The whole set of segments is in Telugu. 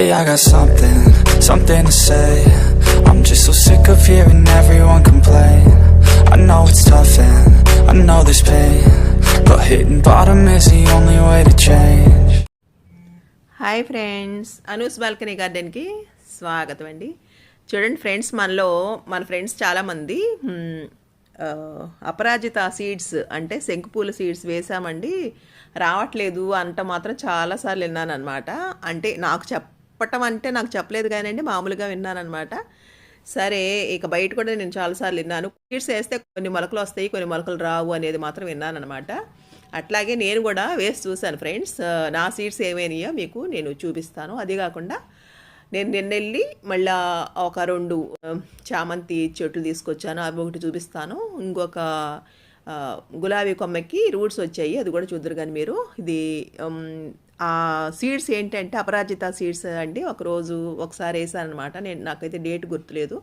Hey, I got something, something to say. I'm just so sick of hearing everyone complain. I know it's tough and I know there's pain. But hitting bottom is the only way to change. Hi friends Anu's balcony గార్డెన్కి స్వాగతం అండి చూడండి ఫ్రెండ్స్ మనలో మన ఫ్రెండ్స్ చాలామంది అపరాజిత సీడ్స్ అంటే శంకుపూల సీడ్స్ వేసామండి రావట్లేదు అంట మాత్రం చాలాసార్లు విన్నాను అనమాట అంటే నాకు చెప్ చెప్పటం అంటే నాకు చెప్పలేదు కానండి మామూలుగా విన్నాను అనమాట సరే ఇక బయట కూడా నేను చాలాసార్లు విన్నాను. సీడ్స్ వేస్తే కొన్ని మొలకలు వస్తాయి కొన్ని మొలకలు రావు అనేది మాత్రం విన్నాను అనమాట అట్లాగే నేను కూడా వేసి చూశాను ఫ్రెండ్స్ నా సీడ్స్ ఏమైనాయో మీకు నేను చూపిస్తాను. అది కాకుండా నేను నిన్నెళ్ళి మళ్ళీ మళ్ళా ఒక రెండు చామంతి చెట్లు తీసుకొచ్చాను. అవి ఒకటి చూపిస్తాను. ఇంకొక గులాబీ కొమ్మకి రూట్స్ వచ్చాయి. అది కూడా చూద్దరు కానీ మీరు. ఇది ఆ సీడ్స్ ఏంటంటే అపరాజిత సీడ్స్ అండి. ఒకరోజు ఒకసారి వేసానమాట నేను నాకైతే డేట్ గుర్తులేదు.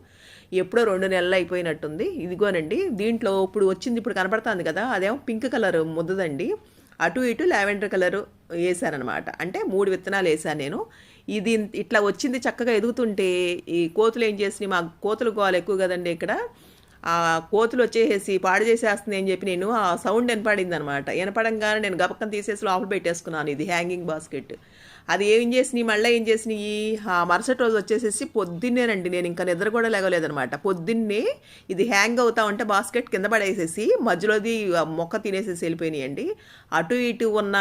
ఎప్పుడో రెండు నెలలు అయిపోయినట్టుంది. ఇదిగోనండి దీంట్లో ఇప్పుడు వచ్చింది ఇప్పుడు కనపడుతుంది కదా అదేమో పింక్ కలర్ ముద్దదండి. అటు ఇటు లావెండర్ కలర్ వేసానమాట అంటే మూడు విత్తనాలు వేసాను నేను. ఇది ఇట్లా వచ్చింది చక్కగా ఎదుగుతుంటే ఈ కోతులు ఏం చేసినాయి? మా కోతులు గోలు ఎక్కువ కదండి ఇక్కడ. ఆ కోతులు వచ్చేసి పాడు చేసేస్తుంది అని చెప్పి నేను ఆ సౌండ్ వినపడింది అనమాట వినపడంగానే నేను గపక్కన తీసేసి లోపల పెట్టేసుకున్నాను ఇది హ్యాంగింగ్ బాస్కెట్. అది ఏం చేసినాయి? మళ్ళీ ఏం చేసినాయి? ఆ మరుసటి రోజు వచ్చేసేసి పొద్దున్నేనండి. నేను ఇంకా నిద్ర కూడా లేగలేదనమాట పొద్దున్నే ఇది హ్యాంగ్ అవుతా ఉంటే బాస్కెట్ కింద పడేసేసి మధ్యలోది మొక్క తినేసేసి వెళ్ళిపోయినాయండి. అటు ఇటు ఉన్న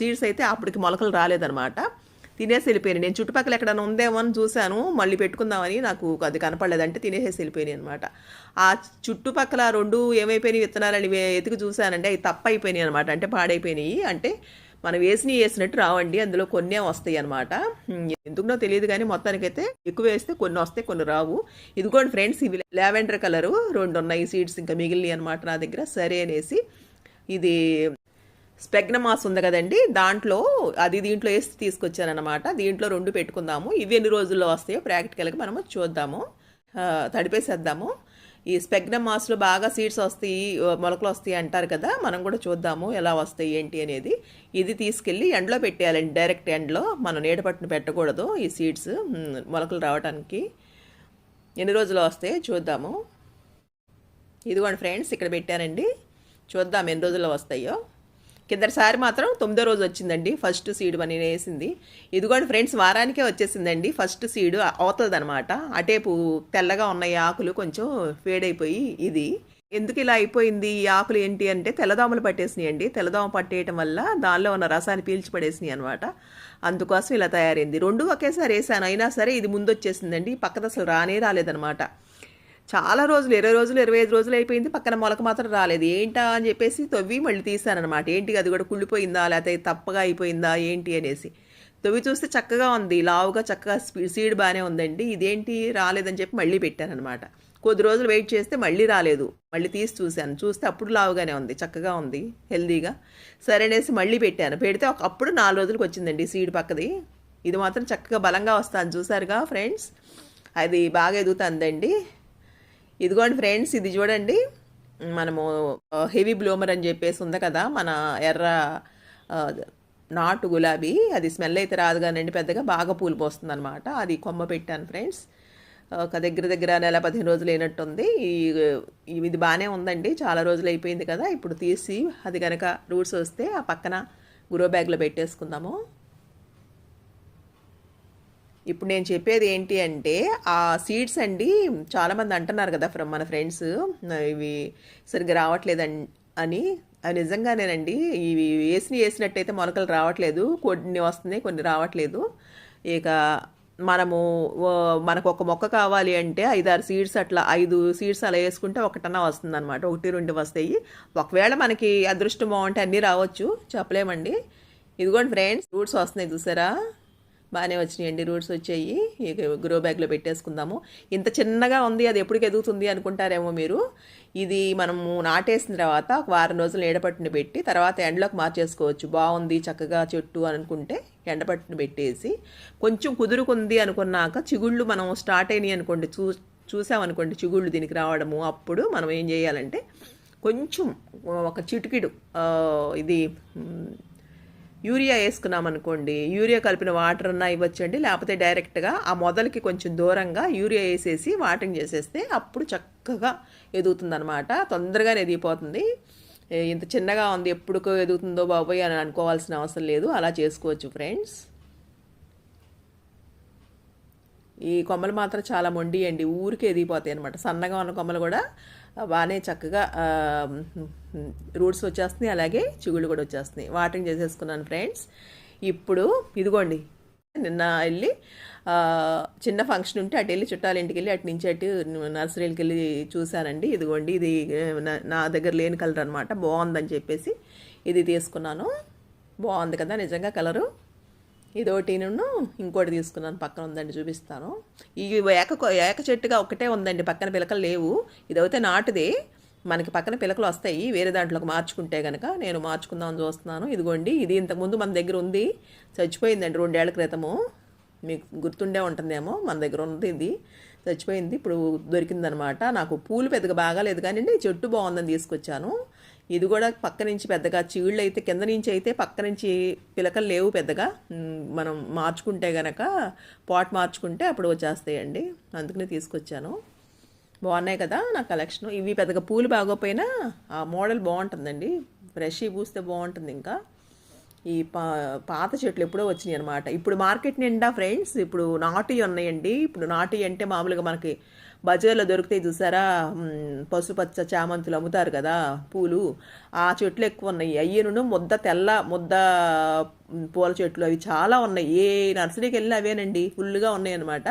సీడ్స్ అయితే అప్పటికి మొలకలు రాలేదనమాట. తినేసి వెళ్ళిపోయినాయి నేను చుట్టుపక్కల ఎక్కడైనా ఉందేమో అని చూశాను. మళ్ళీ పెట్టుకుందామని నాకు అది కనపడలేదంటే తినేసేసి వెళ్ళిపోయినాయి అనమాట ఆ చుట్టుపక్కల రెండు ఏమైపోయినాయి విత్తనాలని వే- ఎతికి చూశానంటే అవి తప్ప అయిపోయినాయి అనమాట అంటే పాడైపోయినాయి. అంటే మనం వేసినవి వేసినట్టు రావండి. అందులో కొన్నే వస్తాయి అనమాట ఎందుకునో తెలియదు కానీ మొత్తానికైతే ఎక్కువ వేస్తే కొన్ని వస్తాయి కొన్ని రావు. ఇదిగోండి ఫ్రెండ్స్ ఇవి లావెండర్ కలరు రెండు ఉన్నాయి. సీడ్స్ ఇంకా మిగిలినవి అనమాట నా దగ్గర. సరే అనేసి ఇది స్పెగ్నమాస్ ఉంది కదండి దాంట్లో అది దీంట్లో వేసి తీసుకొచ్చానమాట దీంట్లో రెండు పెట్టుకుందాము. ఇవి ఎన్ని రోజుల్లో వస్తాయో ప్రాక్టికల్గా మనము చూద్దాము. తడిపేసేద్దాము. ఈ స్పెగ్నమాస్లో బాగా సీడ్స్ వస్తాయి మొలకలు వస్తాయి అంటారు కదా మనం కూడా చూద్దాము ఎలా వస్తాయి ఏంటి అనేది. ఇది తీసుకెళ్ళి ఎండలో పెట్టేయాలండి డైరెక్ట్ ఎండలో. మనం నీడ పట్టున పెట్టకూడదు ఈ సీడ్స్ మొలకలు రావడానికి ఎన్ని రోజులు వస్తాయో చూద్దాము. ఇదిగోండి ఫ్రెండ్స్ ఇక్కడ పెట్టానండి చూద్దాం ఎన్ని రోజుల్లో వస్తాయో. కిందటిసారి మాత్రం తొమ్మిదో రోజు వచ్చిందండి. ఫస్ట్ సీడ్ అని వేసింది వేసింది ఇదిగోండి ఫ్రెండ్స్ వారానికే వచ్చేసిందండి. ఫస్ట్ సీడ్ అవుతుంది అనమాట అటేపు తెల్లగా ఉన్నాయి ఆకులు కొంచెం ఫేడ్ అయిపోయి ఇది. ఎందుకు ఇలా అయిపోయింది? ఈ ఆకులు ఏంటి అంటే తెల్లదోమలు పట్టేసినాయండి. తెల్లదోమ పట్టేయటం వల్ల దానిలో ఉన్న రసాన్ని పీల్చి పడేసినాయి అనమాట. అందుకోసం ఇలా తయారైంది. రెండు ఒకేసారి వేసాను. అయినా సరే ఇది ముందు వచ్చేసిందండి పక్కది అసలు రానే రాలేదనమాట. చాలా రోజులు ఇరవై రోజులు ఇరవై ఐదు రోజులు అయిపోయింది పక్కన మొలక మాత్రం రాలేదు. ఏంటా అని చెప్పేసి తవ్వి మళ్ళీ తీసానమాట ఏంటి అది కూడా కుళ్ళిపోయిందా లేకపోతే తప్పగా అయిపోయిందా ఏంటి అనేసి. తవ్వి చూస్తే చక్కగా ఉంది లావుగా చక్కగా సీడ్ బాగానే ఉందండి. ఇదేంటి? రాలేదని చెప్పి మళ్ళీ పెట్టానమాట కొద్ది రోజులు వెయిట్ చేస్తే మళ్ళీ రాలేదు. మళ్ళీ తీసి చూశాను. చూస్తే అప్పుడు లావుగానే ఉంది చక్కగా ఉంది హెల్దీగా. సరే అనేసి మళ్ళీ పెట్టాను. పెడితే ఒక అప్పుడు నాలుగు రోజులకు వచ్చిందండి సీడ్ పక్కది. ఇది మాత్రం చక్కగా బలంగా వస్తాను. చూసారుగా ఫ్రెండ్స్? అది బాగా ఎదుగుతుందండి. ఇదిగోండి ఫ్రెండ్స్ ఇది చూడండి. మనము హెవీ బ్లూమర్ అని చెప్పేసి ఉంది కదా మన ఎర్ర నాటు గులాబీ. అది స్మెల్ అయితే రాదు కానండి పెద్దగా బాగా పూలు పోస్తుంది అనమాట అది కొమ్మ పెట్టాను ఫ్రెండ్స్. ఒక దగ్గర దగ్గర నెల పదిహేను రోజులు అయినట్టుంది. ఈ ఈ- ఇది బాగానే ఉందండి. చాలా రోజులు అయిపోయింది కదా ఇప్పుడు తీసి అది కనుక రూట్స్ వస్తే ఆ పక్కన గ్రో బ్యాగ్లో పెట్టేసుకుందాము. ఇప్పుడు నేను చెప్పేది ఏంటి అంటే ఆ సీడ్స్ అండి చాలామంది అంటున్నారు కదా ఫ్రమ్ మన ఫ్రెండ్స్ ఇవి సరిగ్గా రావట్లేదని అని. అవి నిజంగానేనండి. ఇవి వేసిన వేసినట్టయితే మొలకలు రావట్లేదు. కొన్ని వస్తున్నాయి కొన్ని రావట్లేదు. ఇక మనము మనకు ఒక మొక్క కావాలి అంటే ఐదారు సీడ్స్ అట్లా ఐదు సీడ్స్ అలా వేసుకుంటే ఒకటన్నా వస్తుంది అనమాట ఒకటి రెండు వస్తాయి. ఒకవేళ మనకి అదృష్టం బాగుంటే అన్నీ రావచ్చు. చెప్పలేమండి. ఇదిగోండి ఫ్రెండ్స్ ఫ్రూట్స్ వస్తున్నాయి చూసారా? బాగానే వచ్చినాయండి రూట్స్ వచ్చాయి. గ్రో బ్యాగ్లో పెట్టేసుకుందాము. ఇంత చిన్నగా ఉంది అది ఎప్పటికి ఎదుగుతుంది అనుకుంటారేమో మీరు. ఇది మనము నాటేసిన తర్వాత ఒక వారం రోజులు ఎండపట్టును పెట్టి తర్వాత ఎండలోకి మార్చేసుకోవచ్చు. బాగుంది చక్కగా చెట్టు అనుకుంటే ఎండపట్టును పెట్టేసి. కొంచెం కుదురుకుంది అనుకున్నాక చిగుళ్ళు మనం స్టార్ట్ అయినాయి అనుకోండి చూ చూసామనుకోండి చిగుళ్ళు దీనికి రావడము. అప్పుడు మనం ఏం చేయాలంటే కొంచెం ఒక చిటికిడు ఇది యూరియా వేసుకున్నాం అనుకోండి యూరియా కలిపిన వాటర్ అన్నా ఇవ్వచ్చండి. లేకపోతే డైరెక్ట్గా ఆ మొదలకి కొంచెం దూరంగా యూరియా వేసేసి వాటరింగ్ చేసేస్తే అప్పుడు చక్కగా ఎదుగుతుందనమాట తొందరగానే ఎదిగిపోతుంది. ఇంత చిన్నగా ఉంది ఎప్పుడుకో ఎదుగుతుందో బాబోయ్ అని అనుకోవాల్సిన అవసరం లేదు. అలా చేసుకోవచ్చు ఫ్రెండ్స్ ఈ కొమ్మలు మాత్రం చాలా మొండియండి ఊరికే ఊరికి ఎదిగిపోతాయి అనమాట సన్నగా ఉన్న కొమ్మలు కూడా బాగానే చక్కగా రూట్స్ వచ్చేస్తున్నాయి అలాగే చిగుళ్ళు కూడా వచ్చేస్తున్నాయి. వాటరింగ్ చేసేసుకున్నాను ఫ్రెండ్స్. ఇప్పుడు ఇదిగోండి నిన్న వెళ్ళి చిన్న ఫంక్షన్ ఉంటే అటు వెళ్ళి చుట్టాల ఇంటికి వెళ్ళి అటు నుంచి అటు నర్సరీలకి వెళ్ళి చూశానండి. ఇదిగోండి ఇది నా- నా దగ్గర లేని కలర్ అనమాట బాగుందని చెప్పేసి ఇది తీసుకున్నాను. బాగుంది కదా నిజంగా కలరు. ఇదొకటి నేను ఇంకోటి తీసుకున్నాను పక్కన ఉందండి చూపిస్తాను. ఈ ఏక ఏక చెట్టుగా ఒకటే ఉందండి పక్కన పిలకలు లేవు. ఇదైతే నాటుదే. మనకి పక్కన పిలకలు వస్తాయి వేరే దాంట్లోకి మార్చుకుంటే కనుక నేను మార్చుకుందామని చూస్తున్నాను. ఇదిగోండి ఇది ఇంతకుముందు మన దగ్గర ఉంది. చచ్చిపోయిందండి రెండేళ్ళ క్రితము. మీకు గుర్తుండే ఉంటుందేమో మన దగ్గర ఉంది ఇది. చచ్చిపోయింది ఇప్పుడు దొరికిందనమాట. నాకు పూలు పెద్దగా బాగాలేదు కానీ చెట్టు బాగుందని తీసుకొచ్చాను. ఇది కూడా పక్క నుంచి పెద్దగా చీళ్ళు అయితే కింద నుంచి అయితే పక్క నుంచి పిలకలు లేవు పెద్దగా. మనం మార్చుకుంటే గనక పాట్ మార్చుకుంటే అప్పుడు వచ్చేస్తాయండి. అందుకనే తీసుకొచ్చాను. బాగున్నాయి కదా నా కలెక్షన్. ఇవి పెద్దగా పూలు బాగోపోయినా ఆ మోడల్ బాగుంటుందండి. ఫ్రెష్ పూస్తే బాగుంటుంది ఇంకా. ఈ పా పాత చెట్లు ఎప్పుడో వచ్చినాయి అనమాట ఇప్పుడు మార్కెట్ నిండా ఫ్రెండ్స్ ఇప్పుడు నాటి ఉన్నాయండి ఇప్పుడు నాటి అంటే మామూలుగా మనకి బజార్లో దొరుకుతాయి చూసారా? పసుపచ్చ చామంతులు అమ్ముతారు కదా పూలు. ఆ చెట్లు ఎక్కువ ఉన్నాయి. అయ్యను ముద్ద తెల్ల ముద్ద పూల చెట్లు అవి చాలా ఉన్నాయి. ఏ నర్సరీకి వెళ్ళి అవేనండి. ఫుల్గా ఉన్నాయి అనమాట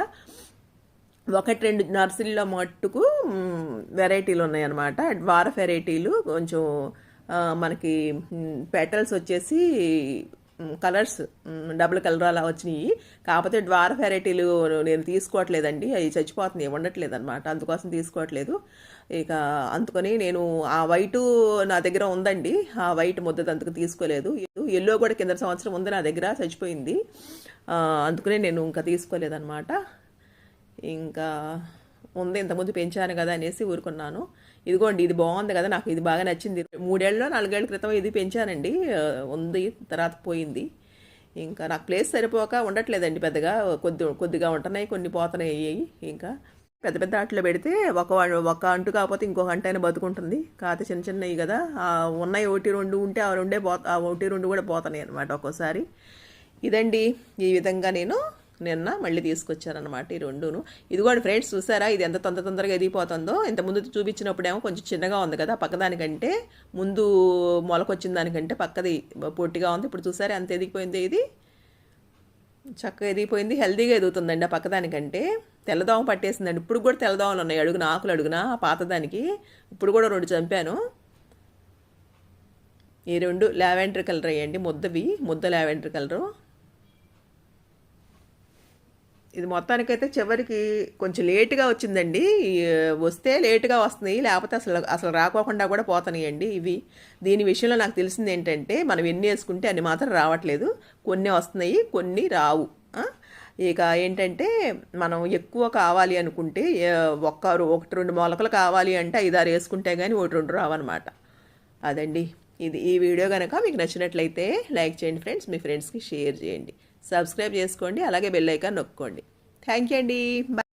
ఒకటి రెండు నర్సరీలో మట్టుకు వెరైటీలు ఉన్నాయన్నమాట. వార వెరైటీలు. కొంచెం మనకి పెటల్స్ వచ్చేసి కలర్స్ డబుల్ కలర్ అలా వచ్చినాయి. కాకపోతే ద్వార వెరైటీలు నేను తీసుకోవట్లేదండి. అవి చచ్చిపోతున్నాయి ఉండట్లేదు అనమాట అందుకోసం తీసుకోవట్లేదు. ఇక అందుకని నేను ఆ వైటు నా దగ్గర ఉందండి. ఆ వైట్ ముద్ద అందుకు తీసుకోలేదు. ఎల్లో కూడా కింద సంవత్సరం ఉంది నా దగ్గర చచ్చిపోయింది. అందుకనే నేను ఇంకా తీసుకోలేదన్నమాట. ఇంకా ఉంది ఇంతకుముందు పెంచాను కదా అనేసి ఊరుకున్నాను. ఇదిగోండి ఇది బాగుంది కదా నాకు ఇది బాగా నచ్చింది. మూడేళ్ళలో నాలుగేళ్ళ క్రితం ఇది పెంచానండి. ఉంది తర్వాత పోయింది. ఇంకా నాకు ప్లేస్ సరిపోక ఉండట్లేదండి పెద్దగా. కొద్ది కొద్దిగా ఉంటున్నాయి కొన్ని పోతున్నాయి ఇంకా. పెద్ద పెద్ద ఆటలో పెడితే ఒక ఒక అంటు కాకపోతే ఇంకొక అంట అయినా బతుకుంటుంది. కాకపోతే చిన్న చిన్నవి కదా. ఉన్నాయి ఒకటి రెండు ఉంటే ఆ రెండే పో ఆ ఒకటి రెండు కూడా పోతున్నాయి అనమాట ఒక్కోసారి. ఇదండి ఈ విధంగా నేను నిన్న మళ్ళీ తీసుకొచ్చారనమాట ఈ రెండును. ఇది కూడా ఫ్రెండ్స్ చూసారా? ఇది ఎంత తొందర తొందరగా ఎదిగిపోతుందో. ఇంత ముందు చూపించినప్పుడేమో కొంచెం చిన్నగా ఉంది కదా పక్కదానికంటే. ముందు మొలకొచ్చిన దానికంటే పక్కది పొట్టిగా ఉంది. ఇప్పుడు చూసారా ఎంత ఎదిగిపోయింది ఇది? చక్కగా ఎదిగిపోయింది. హెల్దీగా ఎదుగుతుందండి ఆ పక్కదానికంటే. తెల్లదోమ పట్టేసిందండి. ఇప్పుడు కూడా తెల్లదోమలు ఉన్నాయి. అడుగున ఆకులు అడుగున ఆ పాతదానికి. ఇప్పుడు కూడా రెండు చంపాను. ఈ రెండు లావెండర్ కలర్ అయ్యండి. ముద్దవి ముద్ద లావెండర్ కలరు. ఇది మొత్తానికైతే చివరికి కొంచెం లేటుగా వచ్చిందండి. వస్తే లేటుగా వస్తున్నాయి. లేకపోతే అసలు అసలు రాకోకుండా కూడా పోతున్నాయండి ఇవి. దీని విషయంలో నాకు తెలిసింది ఏంటంటే మనం ఎన్ని వేసుకుంటే అన్ని మాత్రం రావట్లేదు. కొన్ని వస్తున్నాయి కొన్ని రావు. ఇక ఏంటంటే మనం ఎక్కువ కావాలి అనుకుంటే ఒక్క ఒకటి రెండు మొలకలు కావాలి అంటే ఐదారు వేసుకుంటే కానీ ఒకటి రెండు రావన్నమాట. అదండి. ఇది ఈ వీడియో కనుక మీకు నచ్చినట్లయితే లైక్ చేయండి ఫ్రెండ్స్. మీ ఫ్రెండ్స్కి షేర్ చేయండి. సబ్స్క్రైబ్ చేసుకోండి అలాగే బెల్ ఐకాన్ నొక్కోండి. థ్యాంక్ యూ అండి. బాయ్